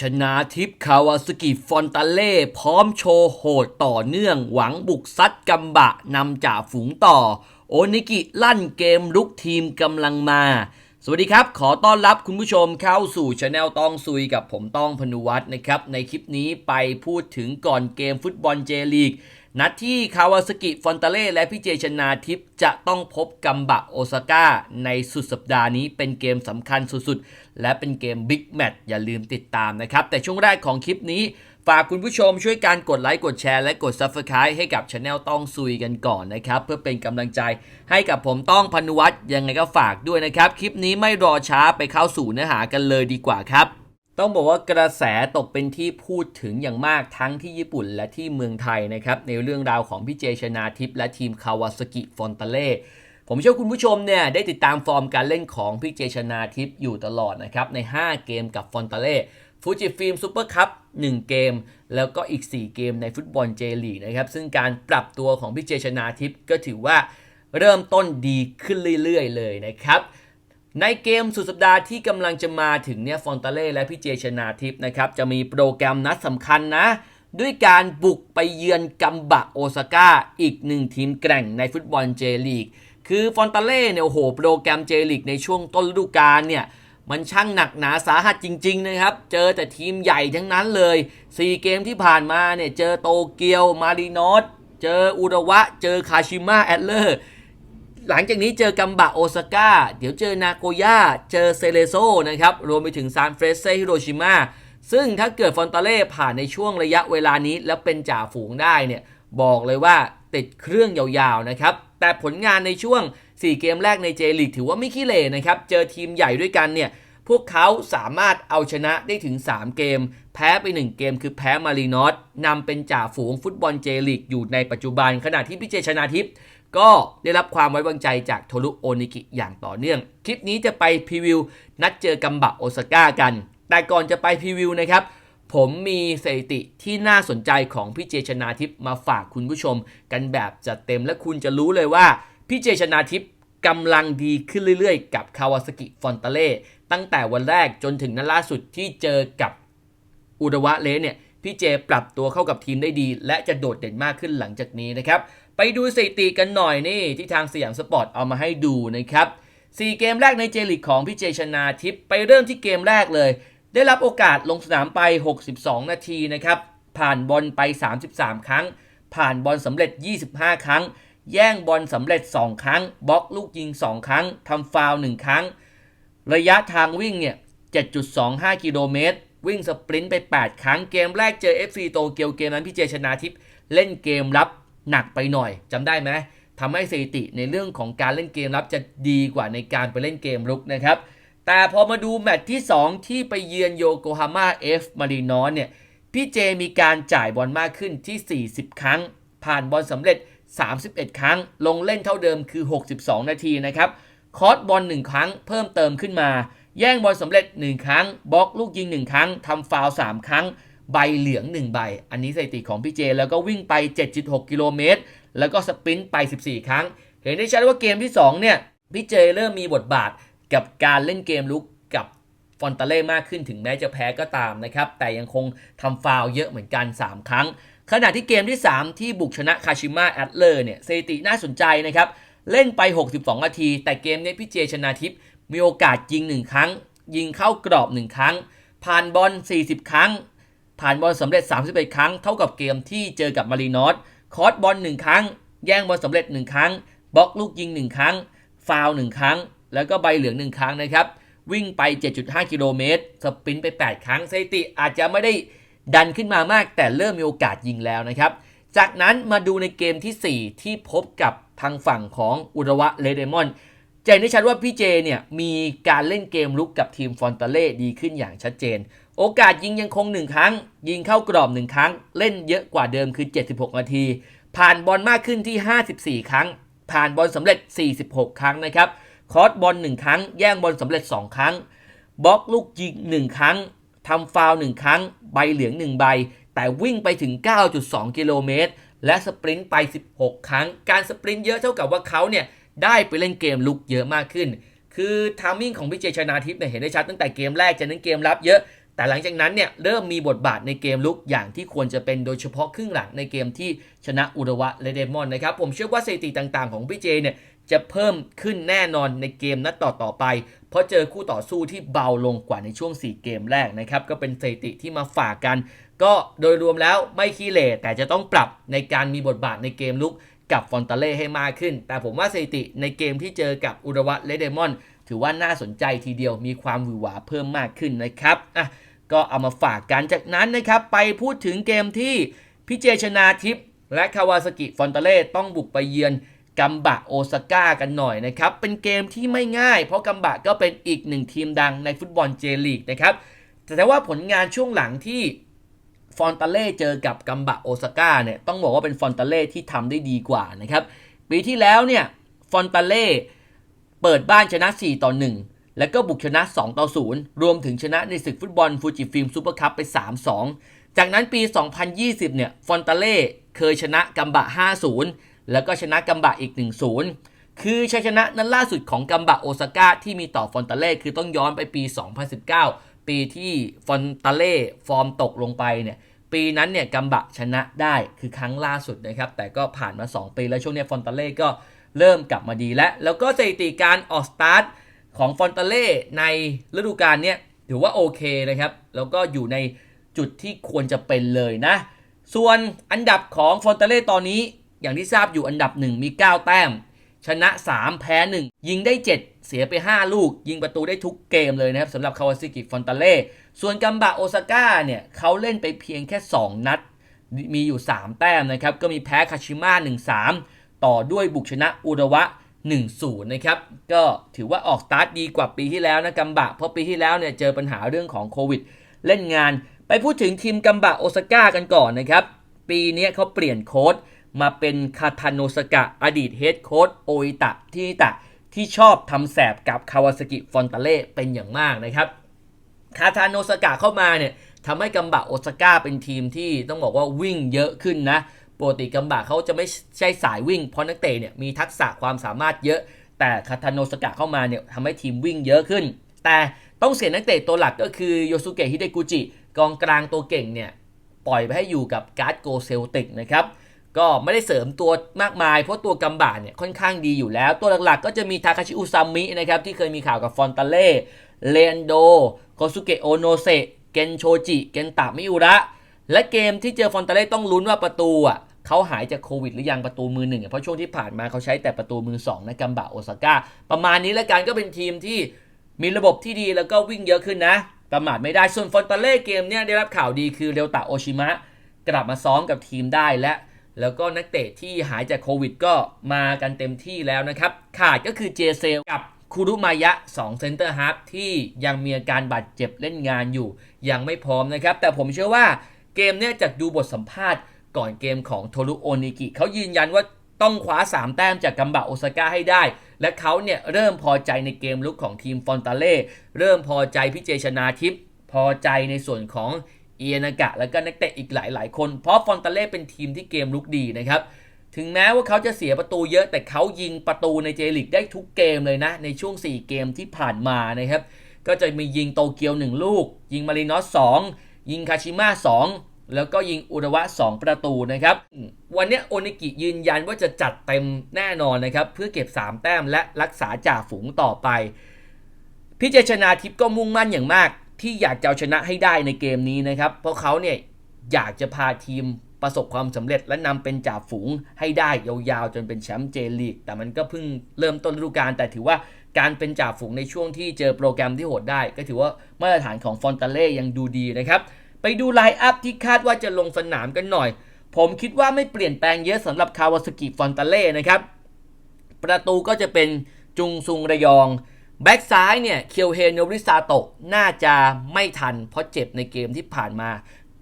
ชนาทิพย์คาวาสกิฟอนตาเล่ พร้อมโชว์โหดต่อเนื่องหวังบุกซัดกัมบะนำจ่าฝูงต่อ โอนิกิลั่นเกมลุกทีมกำลังมา สวัสดีครับ ขอต้อนรับคุณผู้ชมเข้าสู่ช anel ต้องซุยกับผมต้องพนุวัฒน์นะครับ ในคลิปนี้ไปพูดถึงก่อนเกมฟุตบอลเจลีก นัดที่คาวาสกิฟอนตาเล่และพี่เจชนาทิพย์จะต้องพบกัมบะโอซาก้าในสุดสัปดาห์นี้เป็นเกมสำคัญสุดๆ และเป็นเกมบิ๊กแมตช์อย่าลืมติดตามนะครับ แต่ช่วงแรกของคลิปนี้ ฝากคุณผู้ชมช่วยการกดไลค์กดแชร์และกด Subscribe ให้กับช anel ต้องซุยกันก่อนนะครับ เพื่อเป็นกำลังใจให้กับผมต้องพนุวัฒน์ยังไงก็ฝากด้วยนะครับ คลิปนี้ไม่รอช้าไปเข้าสู่เนื้อหากันเลยดีกว่าครับ ต้องบอกว่ากระแสตกเป็นที่พูดถึงอย่างมากทั้งที่ญี่ปุ่นและที่เมืองไทยนะครับ ในเรื่องราวของพี่เจชนาทิพย์และทีมคาวาสกิฟอนตาเล่ผมเชื่อคุณผู้ชมเนี่ยได้ติดตามฟอร์มการเล่นของพี่เจชนาทิพย์อยู่ตลอดนะครับ ใน 5 เกมกับฟอนตาเล่ฟูจิฟิล์มซูเปอร์คัพ1เกม แล้วก็อีก 4 เกมในฟุตบอลเจลีนะครับ ซึ่งการปรับตัวของพี่เจชนาทิพย์ก็ถือว่าเริ่มต้นดีขึ้นเรื่อย ๆ เลยนะครับ ในเกมสุดสัปดาห์ที่กำลังจะมาถึงเนี่ยฟอนตาเล่และพี่เจชนาทิพย์นะครับ จะมีโปรแกรมนัดสำคัญนะ ด้วยการบุกไปเยือนกัมบะโอซาก้าอีกหนึ่งทีมแกร่งในฟุตบอลเจลีก คือฟอนตาเล่เนี่ยโอ้โห โปรแกรมเจลีกในช่วงต้นฤดูกาลเนี่ยมันช่างหนักหนาสาหัสจริง ๆ นะครับ เจอแต่ทีมใหญ่ทั้งนั้นเลย 4 เกมที่ผ่านมาเนี่ยเจอโตเกียวมารินอสเจออุระวะ เจอคาชิมะแอดเลอร์ หลังจากนี้เจอกัมบะโอซาก้า เดี๋ยวเจอนาโกย่า เจอเซเลโซนะครับ รวมไปถึงซานเฟรเซฮิโรชิมา ซึ่งถ้าเกิดฟอนตาเล่ผ่านในช่วงระยะเวลานี้ แล้วเป็นจ่าฝูงได้เนี่ย บอกเลยว่าติดเครื่องยาวๆนะครับ แต่ผลงานในช่วง 4 เกมแรกในเจลีกถือว่าไม่ขี้เหร่นะครับ เจอทีมใหญ่ด้วยกันเนี่ย พวกเขาสามารถเอาชนะได้ถึง 3 เกม แพ้ไป 1 เกมคือแพ้มารีนอสนำเป็นจ่าฝูงฟุตบอลเจลีกอยู่ในปัจจุบันขณะที่พิเจชนาทิพย์ ก็ได้รับความไว้วางใจจากโทรุโอนิกิอย่างต่อเนื่อง คลิปนี้จะไปพรีวิว นัดเจอกัมบะโอซาก้ากัน แต่ก่อนจะไปพรีวิวนะครับ ผมมีสถิติที่น่าสนใจของพี่เจชนาทิพย์มาฝากคุณผู้ชม กันแบบจัดเต็มและคุณจะรู้เลยว่าพี่เจชนาทิพย์กำลังดีขึ้นเรื่อยๆ กับคาวาสกิฟอนตาเล่ตั้งแต่วันแรกจนถึงนัดล่าสุดที่เจอกับอุระวะเลเนี่ย พี่เจปรับตัวเข้ากับทีมได้ดี และจะโดดเด่นมากขึ้นหลังจากนี้นะครับ ไปดูสถิติกันหน่อยนี่ที่ทางสยามสปอร์ตเอามาให้ดูนะครับ4เกมแรกในเจลิกของพี่เจชนาทิพย์ไปเริ่มที่เกมแรกเลย ได้รับโอกาสลงสนามไป 62 นาทีนะครับ ผ่านบอลไป 33 ครั้ง ผ่านบอลสำเร็จ 25 ครั้ง แย่งบอลสำเร็จ 2 ครั้ง บล็อกลูกยิง 2 ครั้งทำฟาวล์1ครั้ง ระยะทางวิ่งเนี่ย 7.25 กิโลเมตร วิ่งสปรินต์ไป 8 ครั้งเกมแรกเจอ FC โตเกียวเกมนั้นพี่เจชนาทิพย์เล่นเกมรับหนักไปหน่อยจำได้ไหมทำให้สถิติในเรื่องของการเล่นเกมรับจะดีกว่าในการไปเล่นเกมรุกนะครับ แต่พอมาดูแมตช์ที่ 2 ที่ไปเยือนโยโกฮาม่าเอฟมารีนอสเนี่ยพี่เจมีการจ่ายบอลมากขึ้นที่ 40 ครั้ง ผ่านบอลสำเร็จ 31 ครั้ง ลงเล่นเท่าเดิมคือ 62 นาทีนะครับ คอร์สบอล1ครั้งเพิ่มเติมขึ้นมา แย่งบอลสำเร็จ 1 ครั้งบล็อกลูกยิง 1 ครั้งทำฟาวล์3ครั้ง ใบเหลือง 1 ใบ อันนี้สถิติของพี่เจ แล้วก็วิ่งไป 7.6 กิโลเมตร แล้วก็สปรินต์ไป 14 ครั้ง เห็นได้ชัดว่าเกมที่ 2 เนี่ย พี่เจเริ่มมีบทบาทกับการเล่นเกมลุกกับฟอนตาเล่มากขึ้นถึงแม้จะแพ้ก็ตามนะครับ แต่ยังคงทำฟาวล์เยอะเหมือนกัน 3 ครั้ง ขณะที่เกมที่ 3 ที่บุกชนะคาชิมะแอดเลอร์เนี่ยสถิติน่าสนใจนะครับเล่นไป 62 นาที แต่เกมนี้พี่เจชนาทิพย์ มีโอกาสยิง 1 ครั้ง ยิงเข้ากรอบ 1 ครั้ง ผ่านบอล 40 ครั้ง ผ่านบอลสำเร็จ 31 ครั้ง เท่ากับเกมที่เจอกับมารีนอสคอร์สบอล 1 ครั้ง แย่งบอลสำเร็จ 1 ครั้ง บล็อกลูกยิง 1 ครั้ง ฟาวล์1ครั้ง แล้วก็ใบเหลือง 1 ครั้งนะครับ วิ่งไป 7.5 กิโลเมตร สปินไป 8 ครั้งสถิติอาจจะไม่ได้ดันขึ้นมามาก แต่เริ่มมีโอกาสยิงแล้วนะครับ จากนั้นมาดูในเกมที่ 4 ที่พบกับทางฝั่งของอุระวะเลเดมอน จะเห็นได้ชัดว่าพี่เจเนี่ยมีการเล่นเกมลุกกับทีมฟอนตาเล่ดีขึ้นอย่างชัดเจน โอกาสยิงยังคง1ครั้ง ยิงเข้ากรอบ1ครั้ง เล่นเยอะกว่าเดิมคือ 76 นาที ผ่านบอลมากขึ้นที่ 54 ครั้ง ผ่านบอลสำเร็จ 46 ครั้งนะครับคอร์สบอล1ครั้ง แย่งบอลสำเร็จ 2 ครั้งบล็อกลูกยิง 1 ครั้งทำฟาวล์1ครั้ง ใบเหลือง 1 ใบ แต่วิ่งไปถึง 9.2 กิโลเมตรและสปรินต์ไป 16 ครั้ง การสปรินต์เยอะเท่ากับว่าเขาเนี่ย ได้ไปเล่นเกมลุกเยอะมากขึ้น คือทามมิ่งของพี่เจชนาทิพย์เนี่ยเห็นได้ชัดตั้งแต่เกมแรกจะเน้นเกมรับเยอะ แต่หลังจากนั้นเนี่ยเริ่มมีบทบาทในเกมลุกอย่างที่ควรจะเป็นโดยเฉพาะครึ่งหลังในเกมที่ชนะอุระวะและเดมอนนะครับผมเชื่อว่าสถิติต่างๆ ของพี่เจเนี่ยจะเพิ่มขึ้นแน่นอนในเกมนัดต่อๆไป เพราะเจอคู่ต่อสู้ที่เบาลงกว่าในช่วง 4 เกมแรกนะครับ ก็เป็นสถิติที่มาฝากกัน ก็โดยรวมแล้วไม่ขี้เหร่แต่จะต้องปรับในการมีบทบาทในเกมลุก กับฟอนตาเล่ให้มากขึ้น แต่ผมว่าสถิติในเกมที่เจอกับอุระวะแลเดมอน ถือว่าน่าสนใจทีเดียวมีความหวือหวาเพิ่มมากขึ้นนะครับอะก็เอามาฝากกันจากนั้นนะครับไปพูดถึงเกมที่พิเจชนาทิพย์และคาวาสกิฟอนตาเล่ต้องบุกไปเยือนกัมบะโอซาก้ากันหน่อยนะครับ เป็นเกมที่ไม่ง่าย เพราะกัมบะก็เป็นอีกหนึ่งทีมดังในฟุตบอลเจลีกนะครับแต่ว่าผลงานช่วงหลังที่ ฟอนตาเล่เจอกับกัมบะโอซาก้าเนี่ยต้องบอกว่าเป็นฟอนตาเล่ที่ทำได้ดีกว่านะครับปีที่แล้วเนี่ยฟอนตาเล่เปิดบ้านชนะ 4 ต่อ 1 แล้วก็บุกชนะ 2 ต่อ 0 รวมถึงชนะในศึกฟุตบอลฟูจิฟิล์มซูเปอร์คัพไป 3-2 จากนั้นปี 2020 เนี่ยฟอนตาเล่เคยชนะกัมบะ 5-0 แล้วก็ชนะกัมบะอีก 1-0 คือชัยชนะนั้นล่าสุดของกัมบะโอซาก้าที่มีต่อฟอนตาเล่คือต้องย้อนไปปี 2019 ปีที่ฟอนตาเล่ฟอร์มตกลงไปเนี่ยปีนั้นเนี่ยกัมบะชนะได้คือครั้งล่าสุดนะครับ แต่ก็ผ่านมา 2 ปีแล้วช่วงนี้ฟอนตาเล่ก็เริ่มกลับมาดีแล้ว แล้วก็สถิติการออกสตาร์ทของฟอนตาเล่ในฤดูกาลเนี้ยถือว่าโอเคนะครับ แล้วก็อยู่ในจุดที่ควรจะเป็นเลยนะ ส่วนอันดับของฟอนตาเล่ตอนนี้อย่างที่ทราบอยู่อันดับ 1 มี 9 แต้ม ชนะ 3 แพ้ 1 ยิงได้ 7 เสียไป 5 ลูก ยิงประตูได้ทุกเกมเลยนะครับสำหรับคาวาซิกิฟอนตาเล่ส่วนกัมบะโอซาก้าเนี่ยเขาเล่นไปเพียงแค่ 2 นัด มีอยู่ 3 แต้มนะครับ ก็มีแพ้คาชิมะ1-3 ต่อด้วยบุกชนะอุระวะ 1-0 นะครับ ก็ถือว่าออกสตาร์ทดีกว่าปีที่แล้วนะกัมบะเพราะปีที่แล้วเนี่ยเจอปัญหาเรื่องของโควิด เล่นงาน ไปพูดถึงทีมกัมบะโอซาก้ากันก่อนนะครับปีนี้เขาเปลี่ยนโค้ด มาเป็นคาทาโนสกะอดีตเฮดโค้ดโออิตะที่นิตะที่ชอบทำแสบกับคาวาสกิฟอนตาเล่เป็นอย่างมากนะครับ คาทาโนสกะเข้ามาเนี่ยทำให้กัมบะโอซาก้าเป็นทีมที่ต้องบอกว่าวิ่งเยอะขึ้นนะปกติกัมบะเขาจะไม่ใช่สายวิ่งเพราะนักเตะเนี่ยมีทักษะความสามารถเยอะ แต่คาทาโนสกะเข้ามาเนี่ยทำให้ทีมวิ่งเยอะขึ้น แต่ต้องเสียนักเตะตัวหลักก็คือโยสุเกะฮิเดกุจิกองกลางตัวเก่งเนี่ยปล่อยไปให้อยู่กับการ์ดโกเซลติกนะครับ ก็ไม่ได้เสริมตัวมากมาย เพราะตัวกัมบะเนี่ยค่อนข้างดีอยู่แล้ว ตัวหลักๆ ก็จะมีทาคาชิอุซามินะครับที่เคยมีข่าวกับฟอนตาเล่เลนโดโคซุเกะโอโนเซเกนโชจิ เกนตะมิอุระ และเกมที่เจอฟอนตาเล่ต้องลุ้นว่าประตูอะเขาหายจากโควิดหรือยังประตูมือหนึ่งเพราะช่วงที่ผ่านมาเขาใช้แต่ประตูมือสองนะกัมบะโอซาก้าประมาณนี้แล้วกันก็เป็นทีมที่มีระบบที่ดีแล้วก็วิ่งเยอะขึ้นนะประมาทไม่ได้ส่วนฟอนตาเล่เกมเนี่ยได้รับข่าวดีคือเรียวตะโอชิมะกลับมาซ้อมกับทีมได้และ แล้วก็นักเตะที่หายจากโควิดก็มากันเต็มที่แล้วนะครับ ขาดก็คือเจเซลกับคูรุมายะ2เซนเตอร์ฮาร์ฟที่ยังมีอาการบาดเจ็บเล่นงานอยู่ ยังไม่พร้อมนะครับ แต่ผมเชื่อว่าเกมเนี้ยจากดูบทสัมภาษณ์ก่อนเกมของโทรุโอนิกิเขายืนยันว่าต้องคว้า 3 แต้มจากกัมบะโอซาก้าให้ได้ และเขาเนี่ยเริ่มพอใจในเกมลุกของทีมฟอนตาเล่ เริ่มพอใจพิเจชนาทิพย์พอใจในส่วนของ เอียนากะ แล้วก็นักเตะอีกหลาย ๆ คน เพราะฟอนตาเล่เป็นทีมที่เกมลุกดีนะครับ ถึงแม้ว่าเขาจะเสียประตูเยอะแต่เขายิงประตูในเจลิกได้ทุกเกมเลยนะ ในช่วง 4 เกมที่ผ่านมานะครับ ก็จะมียิงโตเกียว 1 ลูก ยิงมารินอส2ยิงคาชิมะ2แล้วก็ยิงอุระวะ 2 ประตูนะครับ วันนี้โอนิกิยืนยันว่าจะจัดเต็มแน่นอนนะครับ เพื่อเก็บ 3 แต้มและรักษาจ่าฝูงต่อไป พิเจชนาทิพย์ก็มุ่งมั่นอย่างมาก ที่อยากจะเอาชนะให้ได้ในเกมนี้นะครับ เพราะเขาเนี่ยอยากจะพาทีมประสบความสำเร็จและนำเป็นจ่าฝูงให้ได้ยาวๆ จนเป็นแชมป์เจลีก แต่มันก็เพิ่งเริ่มต้นฤดูกาลแต่ถือว่าการเป็นจ่าฝูงในช่วงที่เจอโปรแกรมที่โหดได้ ก็ถือว่ามาตรฐานของฟอนตาเล่ยังดูดีนะครับ ไปดูไลน์อัพที่คาดว่าจะลงสนามกันหน่อย ผมคิดว่าไม่เปลี่ยนแปลงเยอะสำหรับคาวาสกิฟอนตาเล่นะครับ ประตูก็จะเป็นจุงซุงระยอง แบ็กซ้ายเนี่ยเคียวเฮโนริซาโตะน่าจะไม่ทัน เพราะเจ็บในเกมที่ผ่านมา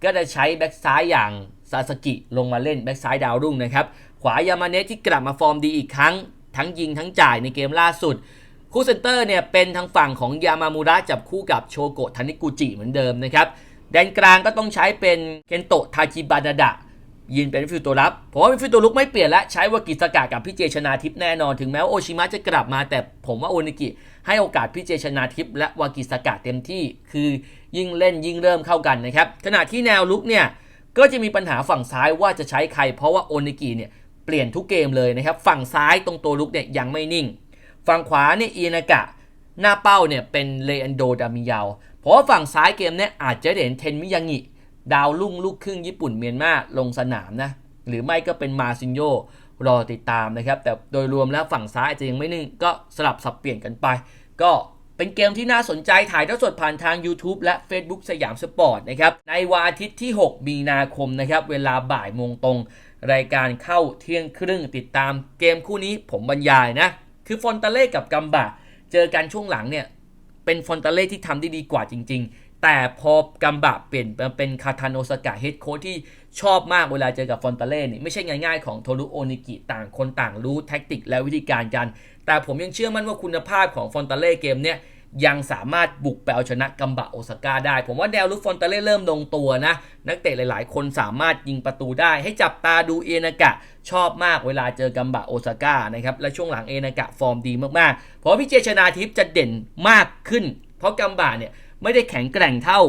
ก็จะใช้แบ็กซ้ายอย่างซาสกิลงมาเล่นแบ็กซ้ายดาวรุ่งนะครับ ขวายามาเนะที่กลับมาฟอร์มดีอีกครั้ง ทั้งยิงทั้งจ่ายในเกมล่าสุด คู่เซนเตอร์เนี่ยเป็นทางฝั่งของยามามูระจับคู่กับโชโกะทานิกุจิเหมือนเดิมนะครับแดนกลางก็ต้องใช้เป็นเคนโตะทาจิบาดาดะ ยินเป็นฟิลตัวรับผมว่าฟิลตัวลุกไม่เปลี่ยนแล้วใช้วากิสกะกับพี่เจชนาทิพย์แน่นอนถึงแม้ว่าโอชิมะจะกลับมา แต่ผมว่าโอนิกิให้โอกาสพี่เจชนาทิพย์และวากิสกะเต็มที่ คือยิ่งเล่นยิ่งเริ่มเข้ากันนะครับขณะที่แนวลุกเนี่ยก็จะมีปัญหาฝั่งซ้ายว่าจะใช้ใคร เพราะว่าโอนิกิเนี่ยเปลี่ยนทุกเกมเลยนะครับฝั่งซ้ายตรงตัวลุกเนี่ยยังไม่นิ่ง ฝั่งขวาเนี่ยอีนากะหน้าเป้าเนี่ยเป็นเลอันโดดามิยาวเพราะฝั่งซ้ายเกมเนี่ยอาจจะได้เห็นเทนมิยางิ ดาวรุ่งลูกครึ่งญี่ปุ่นเมียนมาลงสนามนะหรือไม่ก็เป็นมาซินโยรอติดตามนะครับ แต่โดยรวมแล้วฝั่งซ้ายอาจจะยังไม่นิ่งก็สลับสับเปลี่ยนกันไป ก็เป็นเกมที่น่าสนใจถ่ายทอดสดผ่านทาง YouTube และ Facebook สยามสปอร์ตนะครับ ในวันอาทิตย์ที่ 6 มีนาคมนะครับ เวลาบ่ายโมงตรง รายการเข้าเที่ยงครึ่งติดตามเกมคู่นี้ผมบรรยายนะ คือฟอนตาเล่กับกัมบะ เจอกันช่วงหลังเนี่ย เป็นฟอนตาเล่ที่ทำได้ดีกว่าจริง ๆ แต่พอกัมบะเปลี่ยนมาเป็นคาทานโอสกะเฮดโค้ชที่ชอบมากเวลาเจอกับฟอนตาเล่เนี่ยไม่ใช่ง่ายๆของโทรุโอนิกิต่างคนต่างรู้แท็กติกและวิธีการกัน แต่ผมยังเชื่อมั่นว่าคุณภาพของฟอนตาเล่เกมเนี่ยยังสามารถบุกไปเอาชนะกัมบะโอซาก้าได้ ผมว่าแนวลุกฟอนตาเล่เริ่มลงตัวนะ นักเตะหลาย ๆ คนสามารถยิงประตูได้ ให้จับตาดูเอนากะ ชอบมากเวลาเจอกัมบะโอซาก้านะครับ และช่วงหลังเอนากะฟอร์มดีมาก ๆ เพราะพี่เจชนาทิพย์จะเด่นมากขึ้น เพราะกัมบะเนี่ย ไม่ได้แข็งแกร่งเท่า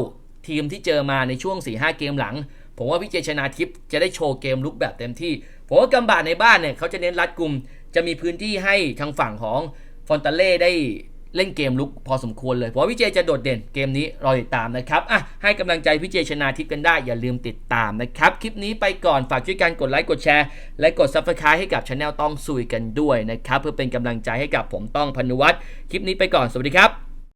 ทีมที่เจอมาในช่วง 4-5 เกมหลัง ผมว่าพี่เจชนาทิพย์จะได้โชว์เกมลุกแบบเต็มที่ ผมว่ากัมบะในบ้านเนี่ยเขาจะเน้นรัดกลุ่ม จะมีพื้นที่ให้ทางฝั่งของฟอนตาเล่ได้เล่นเกมลุกพอสมควรเลย เพราะว่าพี่เจจะโดดเด่นเกมนี้รอติดตามนะครับอะให้กำลังใจพี่เจชนาทิพย์กันได้ อย่าลืมติดตามนะครับ คลิปนี้ไปก่อนฝากช่วยกันกดไลค์กดแชร์ และกด Subscribe ให้กับช anel ต้องซุยกันด้วยนะครับ เพื่อเป็นกำลังใจให้กับผมต้องพนุวัฒน์คลิปนี้ไปก่อนสวัสดีครับ